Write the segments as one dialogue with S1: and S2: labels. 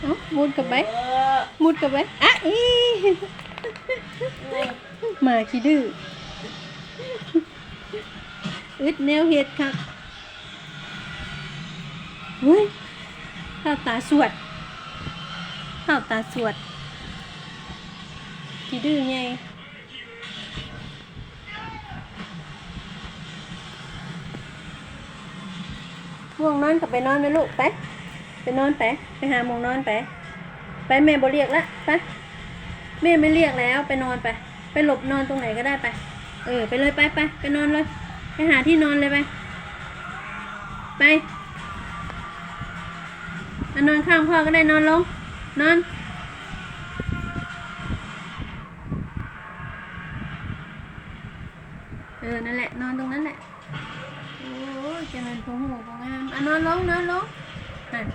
S1: เอ้ามุดกับไปมุดกับไปอะอีหมาขี้ดื้ออึดแนวเห็ดครับเฮ้ยข้าวตาสวดข้าวตาสวดขี้ดื้อไง ง่วงนอนกับไปนอนไหมลูกไปไปนอนไปไปหาหมงนอนไป ไปแม่บ่เรียกละไปแม่ไม่เรียกแล้วไปนอนไป ไปหลบนอนตรงไหนก็ได้ไป เออ ไปเลยไปไปไปนอนเลย ไปหาที่นอนเลยไป ไปมานอนข้างพ่อก็ได้นอนลง นอนเออนั่นแหละ นอนตรงนั้นแหละ จะเป็นพงหูพงงามอะนอนลงนอนลงนั่น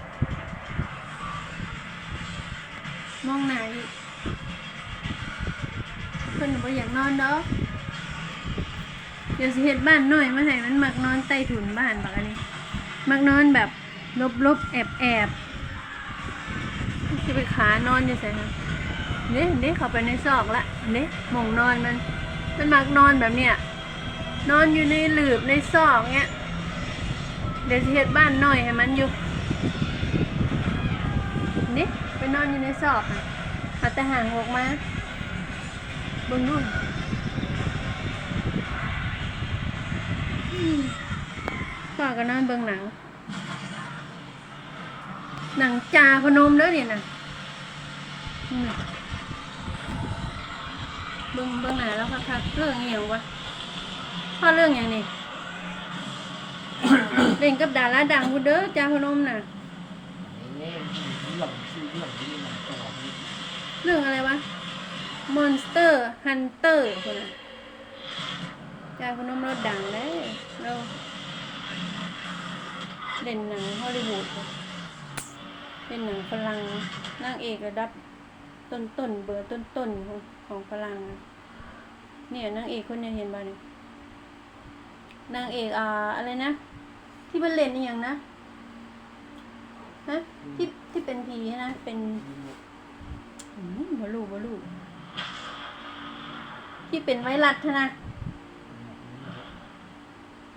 S1: มองหน้าอีกเพิ่นบ่อยากนอนดอกเดี๋ยวสิเฮ็ดบ้านหน่อยมาให้มันมักนอนใต้ถุนบ้านบักอันนี้ มักนอนแบบลบๆแอบๆสิไปขานอนอยู่ไสฮะเด้เด้เข้าไปในซอกละเด้หมองนอนมัน มันมักนอนแบบเนี้ยนอนอยู่ในหลืบในซอกเงี้ย เดี๋ยวสิเฮ็ดบ้านหน่อยให้มันอยู่นี่ไปนอนอยู่ในซอกอะเอาแต่ห่างออกมาเบิ่งนู่นอืมพ่อก็นอนเบิ่งหนัง หนังจาพนมเด้อเนี่ยนะนี่น่ะเบิ่งเบิ่งหนาแล้วค่ะเรื่องเหี่ยววะพ่อเรื่องอย่างนี้ เล่นกับดาราดังกูเด้อจาพนมน่ะ
S2: เรื่องชื่อเรื่องนี้มันตัน
S1: เรื่องอะไรวะ Monster Hunter คนน่ะจาพนมเราดังเลยเราเล่นหนังฮอลลีวูดเล่นหนังฝรั่งนางเอกระดับต้นต้นๆเบอร์ต้นต้นๆของของฝรั่งเนี่ยนางเอกคนเนี้เห็นบ้านี่นางเอกอ่าอะไรนะ ที่มันเล่นอหย่างนะฮะที่ที่เป็นผีนะเป็นอืมบลูบลูที่เป็นไวรัสนะ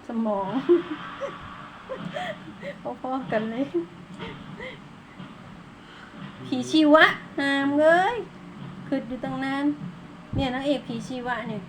S1: สมองพ่อๆกันเลย ผีชีวะหามเลยคืออยู่ตั้งนาน เนี่ยนางเอกผีชีวะเนี่ย